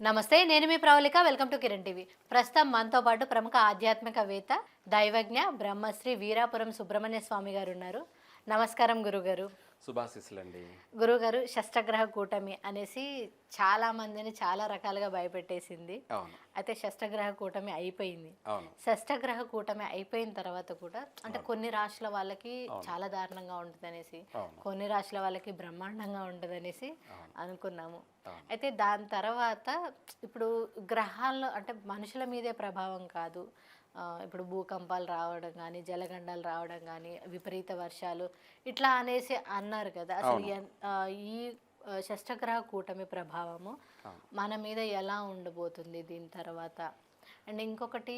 నమస్తే నేను మీ Pravallika. Welcome to Kiran TV. ప్రస్తుతం మనతో పాటు ప్రముఖ ఆధ్యాత్మికవేత్త దైవజ్ఞ బ్రహ్మశ్రీ వీరాపురం సుబ్రహ్మణ్య స్వామి గారు ఉన్నారు. నమస్కారం గురుగారు. శుభాశిస్సులండి. గురుగారు షష్టగ్రహ కూటమి అనేసి చాలా మందిని చాలా రకాలుగా భయపెట్టేసింది. అయితే షష్టగ్రహ కూటమి అయిపోయింది. షష్టగ్రహ కూటమి అయిపోయిన తర్వాత కూడా అంటే కొన్ని రాశుల వాళ్ళకి చాలా దారుణంగా ఉంటుంది అనేసి అవును. కొన్ని రాశుల వాళ్ళకి బ్రహ్మాండంగా ఉంటుంది అనేసి అవును. అనుకున్నాము. అయితే దాని తర్వాత ఇప్పుడు గ్రహాల్లో అంటే మనుషుల మీదే ప్రభావం కాదు. ఇప్పుడు భూకంపాలు రావడం కానీ జలగండాలు రావడం కానీ విపరీత వర్షాలు ఇట్లా అనేసి అన్నారు కదా. అసలు ఈ షష్టగ్రహ కూటమి ప్రభావము. మన మీద ఎలా ఉండబోతుంది దీని తర్వాత? అండ్ ఇంకొకటి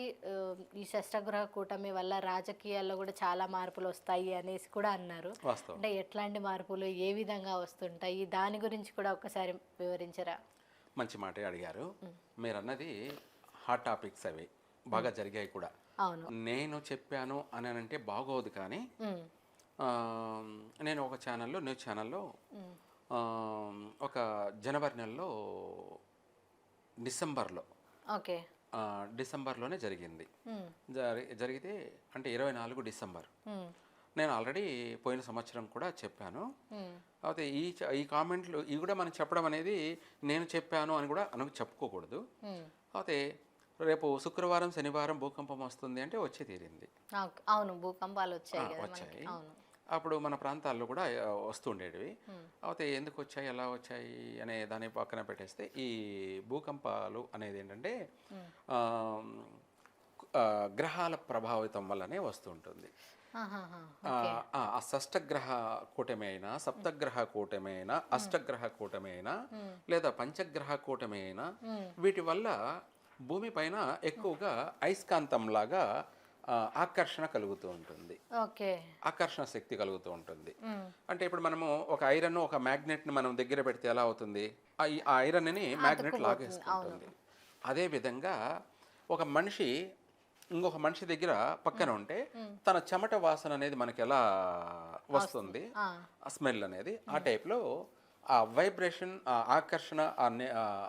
ఈ షష్టగ్రహ కూటమి వల్ల రాజకీయాల్లో కూడా చాలా మార్పులు వస్తాయి అనేసి కూడా అన్నారు. అంటే ఎట్లాంటి మార్పులు ఏ విధంగా వస్తుంటాయి? దాని గురించి కూడా ఒకసారి వివరించరా? మంచి మాటే అడిగారు. మీరు అన్నది హాట్ టాపిక్స్ అవి. బాగా జరిగాయి కూడా. నేను చెప్పాను అని అంటే బాగోదు కానీ నేను ఒక ఛానల్లో న్యూస్ ఛానల్లో ఒక జనవరి నెలలో డిసెంబర్లో ఓకే. డిసెంబర్లోనే జరిగింది. జరిగితే అంటే ఇరవై నాలుగు డిసెంబర్. నేను ఆల్రెడీ పోయిన సంవత్సరం కూడా చెప్పాను. అయితే ఈ ఈ కామెంట్లు ఇవి కూడా మనం చెప్పడం అనేది నేను చెప్పాను అని కూడా అనుకు చెప్పుకోకూడదు. అయితే రేపు శుక్రవారం శనివారం భూకంపం వస్తుంది అంటే వచ్చి తీరింది. అవును భూకంపాలు వచ్చాయి వచ్చాయి. అప్పుడు మన ప్రాంతాల్లో కూడా వస్తుండేటివి. అయితే ఎందుకు వచ్చాయి ఎలా వచ్చాయి అనే దాని పక్కన పెట్టేస్తే ఈ భూకంపాలు అనేది ఏంటంటే గ్రహాల ప్రభావితం వల్లనే వస్తుంటుంది. ఆ, షష్టగ్రహ కూటమి అయినా సప్తగ్రహ కూటమి అయినా అష్టగ్రహ కూటమి అయినా లేదా పంచగ్రహ కూటమి అయినా ఉమ్, వీటి వల్ల భూమి పైన ఎక్కువగా అయస్కాంతం లాగా ఆ, ఆకర్షణ కలుగుతూ ఉంటుంది. ఆకర్షణ శక్తి కలుగుతూ ఉంటుంది. అంటే ఇప్పుడు మనము ఒక ఐరన్ ఒక magnet ని మనం దగ్గర పెడితే ఎలా అవుతుంది? ఆ ఈ- ఆ ఐరన్ని మ్యాగ్నెట్ లాగేసుకుంటుంది. అదే విధంగా ఒక మనిషి ఇంకొక మనిషి దగ్గర పక్కన ఉంటే తన చెమట వాసన అనేది మనకి ఎలా వస్తుంది? స్మెల్ అనేది. ఆ టైప్లో ఆ వైబ్రేషన్ ఆ ఆకర్షణ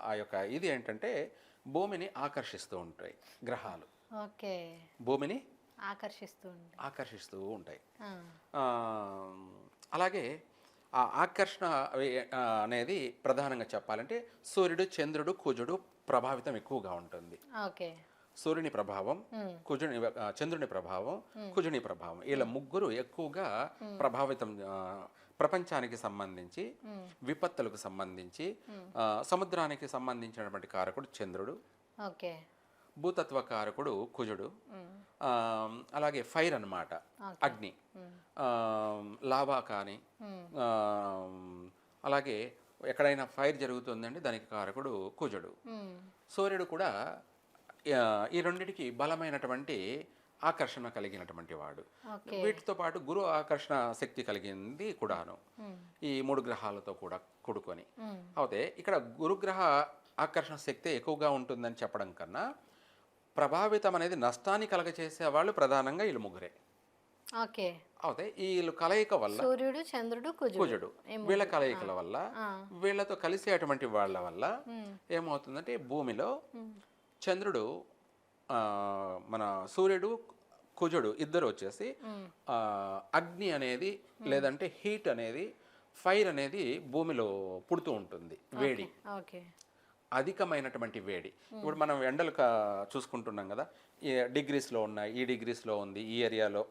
ఆ యొక్క ఇది ఏంటంటే భూమిని ఆకర్షిస్తూ ఉంటాయి గ్రహాలు. ఓకే. భూమిని ఆకర్షిస్తూ ఉంటాయి. ఆ, ఆ, అలాగే ఆ ఆకర్షణ అనేది ప్రధానంగా చెప్పాలంటే సూర్యుడు చంద్రుడు కుజుడు ప్రభావితం ఎక్కువగా ఉంటుంది. ఓకే. సూర్యుని ప్రభావం కుజుని చంద్రుని ప్రభావం కుజుని ప్రభావం. వీళ్ళ ముగ్గురు ఎక్కువగా ప్రభావితం ప్రపంచానికి సంబంధించి విపత్తులకు సంబంధించి సముద్రానికి సంబంధించినటువంటి కారకుడు చంద్రుడు. ఓకే. భూతత్వ కారకుడు కుజుడు. అలాగే ఫైర్ అన్నమాట. అగ్ని. లావా కానీ అలాగే ఎక్కడైనా ఫైర్ జరుగుతుందంటే దానికి కారకుడు కుజుడు. సూర్యుడు కూడా ఈ రెండిటికి బలమైనటువంటి ఆకర్షణ కలిగినటువంటి వాడు. వీటితో పాటు గురు ఆకర్షణ శక్తి కలిగింది కూడాను. ఈ మూడు గ్రహాలతో కూడా కూడుకొని. అయితే ఇక్కడ గురుగ్రహ ఆకర్షణ శక్తి ఎక్కువగా ఉంటుందని చెప్పడం కన్నా ప్రభావితం అనేది నష్టాన్ని కలగచేసే వాళ్ళు ప్రధానంగా వీళ్ళు ముగ్గురే. ఓకే. అయితే వీళ్ళు కలయిక వల్ల సూర్యుడు చంద్రుడు కుజుడు. వీళ్ళ కలయికల వల్ల వీళ్ళతో కలిసేటువంటి వాళ్ళ వల్ల ఏమవుతుందంటే భూమిలో చంద్రుడు మన సూర్యుడు కుజుడు ఇద్దరు వచ్చేసి అగ్ని అనేది లేదంటే హీట్ అనేది ఫైర్ అనేది భూమిలో పుడుతూ ఉంటుంది వేడి. ఓకే అధికమైనటువంటి వేడి. ఇప్పుడు మనం ఎండలు చూసుకుంటున్నాం కదా డిగ్రీస్లో ఉన్నాయి ఈ డిగ్రీస్లో ఉంది ఈ ఏరియాలో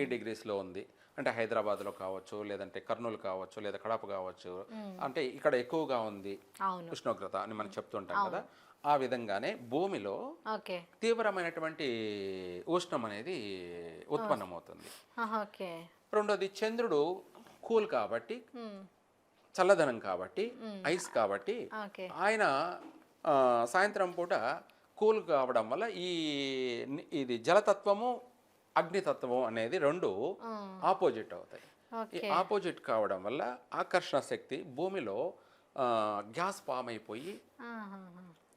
ఈ డిగ్రీస్లో ఉంది. అంటే హైదరాబాద్లో కావచ్చు లేదంటే కర్నూలు కావచ్చు లేదా కడప కావచ్చు. అంటే ఇక్కడ ఎక్కువగా ఉంది ఉష్ణోగ్రత అని మనం చెప్తుంటాం కదా. ఆ విధంగానే భూమిలో తీవ్రమైనటువంటి ఉష్ణం అనేది ఉత్పన్నమవుతుంది. రెండోది చంద్రుడు కూల్ కాబట్టి చల్లదనం కాబట్టి ఐస్ కాబట్టి ఆయన సాయంత్రం పూట కూల్ కావడం వల్ల ఈ ఇది జలతత్వము అగ్నితత్వము అనేది రెండు ఆపోజిట్ అవుతాయి. ఈ ఆపోజిట్ కావడం వల్ల ఆకర్షణ శక్తి భూమిలో గ్యాస్ పామ్ అయిపోయి.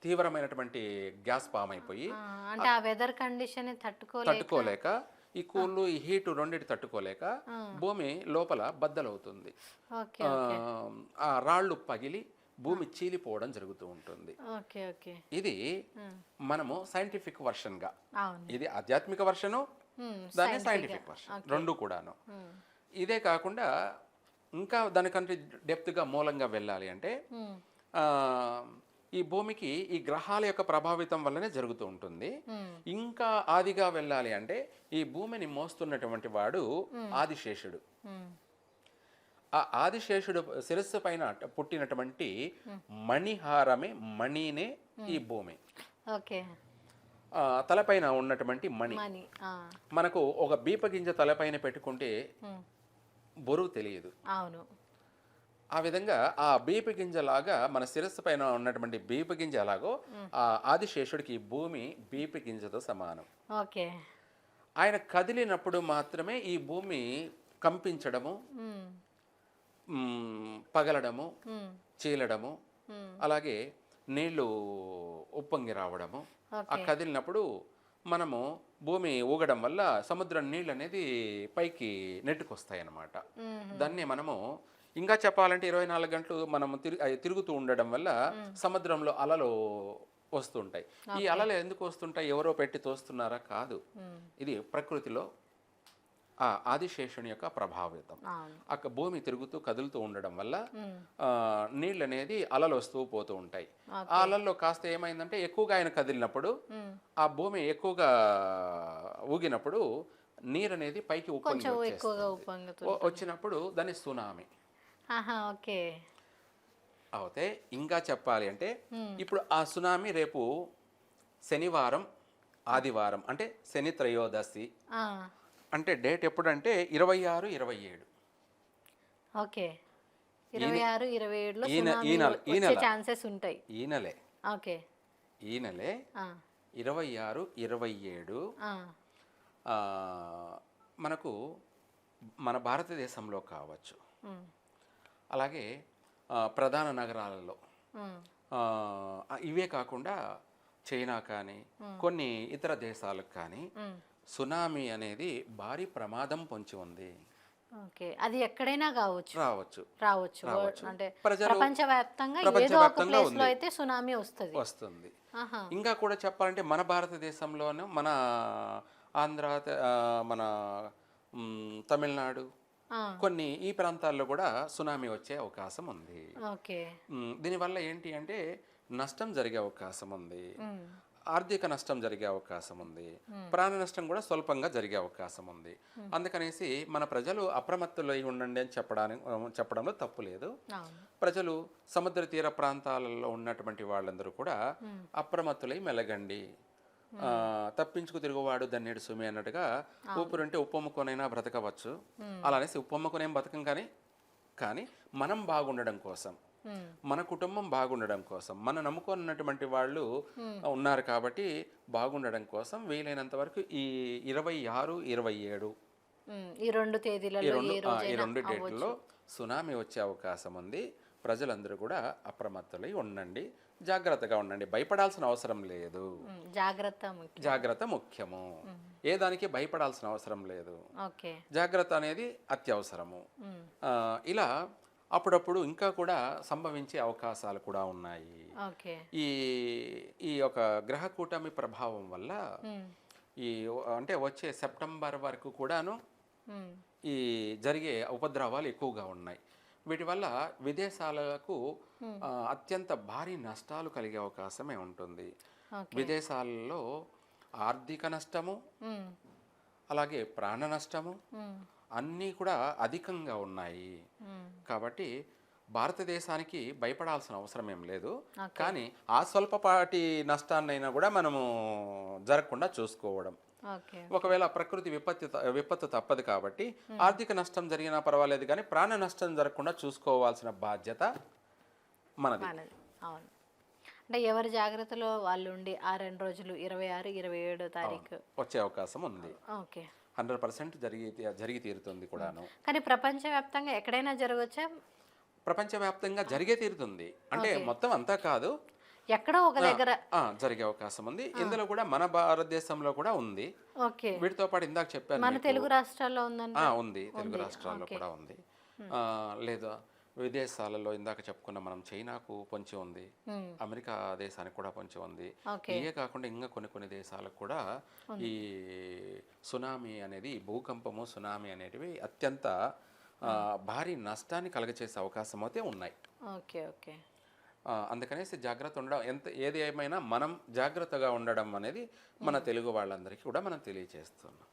తీవ్రమైనటువంటి గ్యాస్ పామ్ అయిపోయి అంటే ఆ వెదర్ కండిషన్ తట్టుకోలేక తట్టుకోలేక ఈ కూల్ ఈ హీట్ రెండిటి తట్టుకోలేక భూమి లోపల బద్దలవుతుంది. ఆ, రాళ్ళు పగిలి భూమి చీలిపోవడం జరుగుతూ ఉంటుంది. Okay okay. ఇది మనము సైంటిఫిక్ వర్షన్గా అవును. ఇది ఆధ్యాత్మిక వర్షను దాన్ని సైంటిఫిక్ వర్షన్ రెండు కూడాను. ఇదే కాకుండా ఇంకా దానికంటే డెప్త్గా మూలంగా వెళ్ళాలి అంటే ఈ భూమికి ఈ గ్రహాల యొక్క ప్రభావితం వల్లనే జరుగుతూ ఉంటుంది. ఉమ్, ఇంకా ఆదిగా వెళ్ళాలి అంటే ఈ భూమిని మోస్తున్నటువంటి వాడు ఆదిశేషుడు. ఉమ్, ఆ ఆదిశేషుడు శిరస్సు పైన పుట్టినటువంటి మణిహారమే మణినే ఈ భూమి. ఓకే తలపైన ఉన్నటువంటి మణి. మనకు ఒక బీపగింజ తలపైన పెట్టుకుంటే బరువు తెలియదు. అవును. ఆ విధంగా ఆ బీప గింజలాగా మన శిరస్సు పైన ఉన్నటువంటి బీప గింజ ఎలాగో ఆ ఆదిశేషుడికి ఈ భూమి బీప గింజతో సమానం. ఓకే. ఆయన కదిలినప్పుడు మాత్రమే ఈ భూమి కంపించడము పగలడము చీలడము అలాగే నీళ్ళు ఉప్పొంగి రావడము. ఆ కదిలినప్పుడు మనము భూమి ఊగడం వల్ల సముద్రం నీళ్ళు అనేది పైకి నెట్టుకొస్తాయి అన్నమాట దాన్ని మనము ఇంకా చెప్పాలంటే ఇరవై నాలుగు గంటలు మనం తిరుగుతూ ఉండడం వల్ల సముద్రంలో అలలు వస్తుంటాయి. ఈ అలలు ఎందుకు వస్తుంటాయి? ఎవరో పెట్టి తోస్తున్నారా? కాదు. ఇది ప్రకృతిలో ఆ ఆదిశేషుని యొక్క ప్రభావితం. అక్కడ భూమి తిరుగుతూ కదులుతూ ఉండడం వల్ల నీళ్ళు అనేది అలలు వస్తూ పోతూ ఉంటాయి. ఆ అలల్లో కాస్త ఏమైందంటే ఎక్కువగా ఆయన కదిలినప్పుడు ఆ భూమి ఎక్కువగా ఊగినప్పుడు నీరు అనేది పైకి ఉప్పొంగి వచ్చినప్పుడు దాన్ని సునామీ. ఓకే. అవుతే ఇంకా చెప్పాలి అంటే ఇప్పుడు ఆ సునామీ రేపు శనివారం ఆదివారం అంటే శని త్రయోదశి. అంటే డేట్ ఎప్పుడంటే ఇరవై ఆరు ఇరవై ఏడు ఓకే ఇరవై ఆరు ఇరవై ఏడులో. ఛాన్సెస్ ఉంటాయి. ఈ నెలే. ఓకే. ఈ నెలే ఆ, ఇరవై ఆరు ఇరవై ఏడు మనకు మన భారతదేశంలో కావచ్చు. అలాగే ప్రధాన నగరాలలో. ఇవే కాకుండా చైనా కానీ కొన్ని ఇతర దేశాలకు కానీ సునామీ అనేది భారీ ప్రమాదం పొంచి ఉంది. ఓకే. అది ఎక్కడైనా కావచ్చు. రావచ్చు. రావచ్చు. రావచ్చు. అంటే ప్రపంచవ్యాప్తంగా ఏదో ఒక ప్రపంచవ్యాప్తంగా ప్లేస్లో ఉంది. అయితే సునామీ వస్తుంది. వస్తుంది. ఇంకా కూడా చెప్పాలంటే మన భారతదేశంలోనూ మన ఆంధ్ర మన తమిళనాడు కొన్ని ఈ ప్రాంతాల్లో కూడా సునామీ వచ్చే అవకాశం ఉంది. దీనివల్ల ఏంటి అంటే నష్టం జరిగే అవకాశం ఉంది. ఆర్థిక నష్టం జరిగే అవకాశం ఉంది. ప్రాణ నష్టం కూడా స్వల్పంగా జరిగే అవకాశం ఉంది. అందుకనేసి మన ప్రజలు అప్రమత్తులై ఉండండి అని చెప్పడానికి చెప్పడంలో తప్పు లేదు. ప్రజలు సముద్ర తీర ప్రాంతాలలో ఉన్నటువంటి వాళ్ళందరూ కూడా అప్రమత్తులై మెలగండి. తప్పించుకు తిరుగువాడు దన్నేడు సుమి అన్నట్టుగా ఊపిరుంటే ఉప్పొమ్ముకొనైనా బ్రతకవచ్చు. అలానేసి ఉప్పొమ్ముకొనేం బతకం కానీ కానీ మనం బాగుండడం కోసం మన కుటుంబం బాగుండడం కోసం మన నమ్ముకున్నటువంటి వాళ్ళు ఉన్నారు కాబట్టి బాగుండడం కోసం వీలైనంత వరకు ఈ ఇరవై ఆరు ఇరవై ఏడు ఈ రెండు తేదీలలో ఈ రెండు డేట్లలో సునామీ వచ్చే అవకాశం ఉంది. ప్రజలందరూ కూడా అప్రమత్తులై ఉండండి జాగ్రత్తగా ఉండండి. భయపడాల్సిన అవసరం లేదు. జాగ్రత్త జాగ్రత్త ముఖ్యము. ఏ దానికి భయపడాల్సిన అవసరం లేదు. జాగ్రత్త అనేది అత్యవసరము. ఇలా అప్పుడప్పుడు ఇంకా కూడా సంభవించే అవకాశాలు కూడా ఉన్నాయి. ఈ ఈ యొక్క గ్రహ కూటమి ప్రభావం వల్ల ఈ అంటే వచ్చే సెప్టెంబర్ వరకు కూడాను ఈ జరిగే ఉపద్రవాలు ఎక్కువగా ఉన్నాయి. వీటి వల్ల విదేశాలకు అత్యంత భారీ నష్టాలు కలిగే అవకాశమే ఉంటుంది. విదేశాలలో ఆర్థిక నష్టము అలాగే ప్రాణ నష్టము అన్నీ కూడా అధికంగా ఉన్నాయి. కాబట్టి భారతదేశానికి భయపడాల్సిన అవసరం ఏం లేదు. కానీ ఆ స్వల్పపాటి నష్టాన్నైనా కూడా మనము జరగకుండా చూసుకోవడం. ఒకవేళ ప్రకృతి విపత్తి విపత్తు తప్పదు కాబట్టి ఆర్థిక నష్టం జరిగినా పర్వాలేదు కానీ ప్రాణ నష్టం జరగకుండా చూసుకోవాల్సిన బాధ్యత మనది. మనది అవును. అంటే ఎవరి జాగ్రత్తలో వాళ్ళు ఉండి ఆ రెండు రోజులు ఇరవై ఆరు ఇరవై ఏడో తారీఖు వచ్చే అవకాశం ఉంది. ఓకే. హండ్రెడ్ పర్సెంట్ జరిగి జరిగి తీరుతుంది కూడాను. కానీ ప్రపంచవ్యాప్తంగా ఎక్కడైనా జరగవచ్చా? ప్రపంచవ్యాప్తంగా జరిగే తీరుతుంది. అంటే మొత్తం అంతా కాదు. ఎక్కడో ఒక దగ్గర. జరిగే అవకాశం ఉంది. ఇందులో కూడా మన భారతదేశంలో కూడా ఉంది. ఓకే. వీటితో పాటు ఇందాక చెప్పాను మన. తెలుగు రాష్ట్రాల్లో ఉందండి? ఉంది. తెలుగు రాష్ట్రాల్లో కూడా ఉంది. లేదా విదేశాలలో ఇందాక చెప్పుకున్న మనం చైనాకు పొంచి ఉంది. అమెరికా దేశానికి కూడా పొంచి ఉంది. ఇవే కాకుండా ఇంకా కొన్ని కొన్ని దేశాలకు కూడా ఈ సునామీ అనేది భూకంపము సునామీ అనేటివి అత్యంత భారీ నష్టాన్ని కలగచేసే అవకాశం అయితే ఉన్నాయి. Okay okay. అందుకనేసి జాగ్రత్త ఉండడం ఎంత ఏది ఏమైనా మనం జాగ్రత్తగా ఉండడం అనేది మన తెలుగు వాళ్ళందరికీ కూడా మనం తెలియజేస్తున్నాం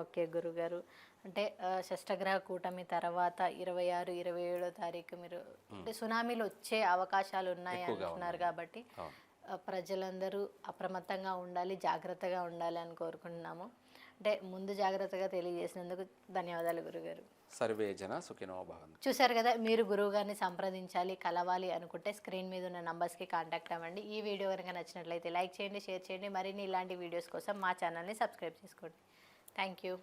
ఓకే గురుగారు. అంటే షష్టగ్రహ కూటమి తర్వాత ఇరవై ఆరు ఇరవై ఏడో తారీఖు మీరు అంటే సునామీలు వచ్చే అవకాశాలు ఉన్నాయి అంటున్నారు కాబట్టి ప్రజలందరూ అప్రమత్తంగా ఉండాలి జాగ్రత్తగా ఉండాలి అని కోరుకుంటున్నాము. అంటే ముందు జాగ్రత్తగా తెలియజేసినందుకు ధన్యవాదాలు గురుగారు. సర్వే జన సుఖినో భవంతు. చూశారు కదా మీరు గురువు గారిని సంప్రదించాలి కలవాలి అనుకుంటే స్క్రీన్ మీద ఉన్న నంబర్స్కి కాంటాక్ట్ అవ్వండి. ఈ వీడియో కనుక నచ్చినట్లయితే లైక్ చేయండి షేర్ చేయండి. మరిన్ని ఇలాంటి వీడియోస్ కోసం మా ఛానల్ని సబ్స్క్రైబ్ చేసుకోండి. Thank you.